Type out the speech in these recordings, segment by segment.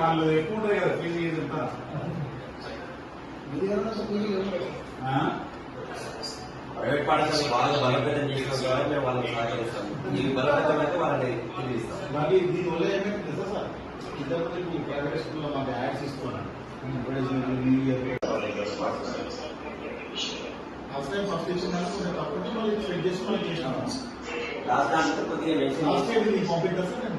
వాళ్ళు ఎక్కువ ఉంటుంది కదా ఫీజు ఇదంతా ఆ? ప్రైవేట్ పాఠశాలలు బాగా బలోపేతం చేసిన ద్వారా మేము వాళ్ళకి సహకరిస్తాం ఈ బలోపేతం అయితే వాళ్ళని తెలియస్తాం మరి దీనివల్ల ఏమైంది తెలుసా సార్ ఇంతకుముందు ఇప్పుడు ప్రైవేట్ స్కూల్లో మాకు యాడ్స్ ఇస్తున్నాను new year first time first ఇచ్చినాను కొంచెం తప్పటి మళ్ళీ చెక్ చేసి మళ్ళీ చేసినాను లాస్ట్ దాంట్లో కొద్దిగా మెన్షన్ లాస్ట్ చేసి టైం ఇది పంపిద్దాం సార్ నేను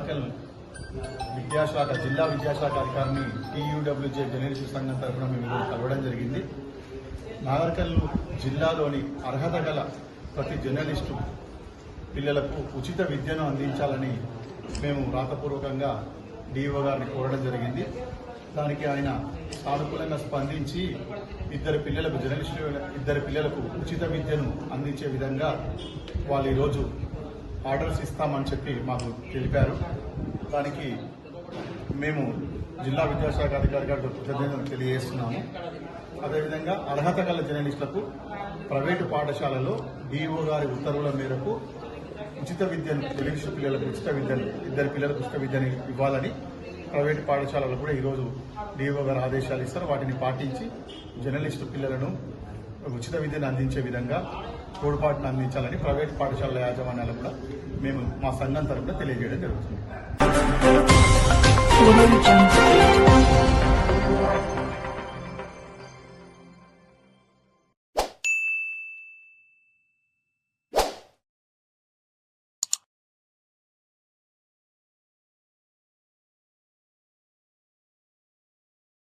నార్కల్ విద్యాశాఖ జిల్లా విద్యాశాఖ అధికారిని టీయూడబ్ల్యూజే జర్నలిస్ట్ సంఘం తరఫున మేము కలవడం జరిగింది. నాగర్కల్ జిల్లాలోని అర్హత గల ప్రతి జర్నలిస్టు పిల్లలకు ఉచిత విద్యను అందించాలని మేము రాతపూర్వకంగా డిఓ గారిని కోరడం జరిగింది. దానికి ఆయన సానుకూలంగా స్పందించి ఇద్దరు పిల్లలకు జర్నలిస్టు ఇద్దరు పిల్లలకు ఉచిత విద్యను అందించే విధంగా వాళ్ళు ఈరోజు ఆర్డర్స్ ఇస్తామని చెప్పి మాకు తెలిపారు. దానికి మేము జిల్లా విద్యాశాఖ అధికారి గారికి కృతజ్ఞతలు తెలియజేస్తున్నాము. అదేవిధంగా అర్హత గల జర్నలిస్టులకు ప్రైవేటు పాఠశాలలో డిఓ గారి ఉత్తర్వుల మేరకు ఉచిత విద్యను తెలుగు పిల్లలకు ఉచిత విద్యను ఇద్దరు పిల్లలకు ఉచిత విద్యను ఇవ్వాలని ప్రైవేటు పాఠశాలలు కూడా ఈరోజు డిఓ గారు ఆదేశాలు ఇస్తారు. వాటిని పాటించి జర్నలిస్టు పిల్లలను ఉచిత విద్యను అందించే విధంగా తోడ్పాటును అందించాలని ప్రైవేట్ పాఠశాలల యాజమాన్యాలు కూడా మేము మా సంఘం తరపున తెలియజేయడం జరుగుతుంది.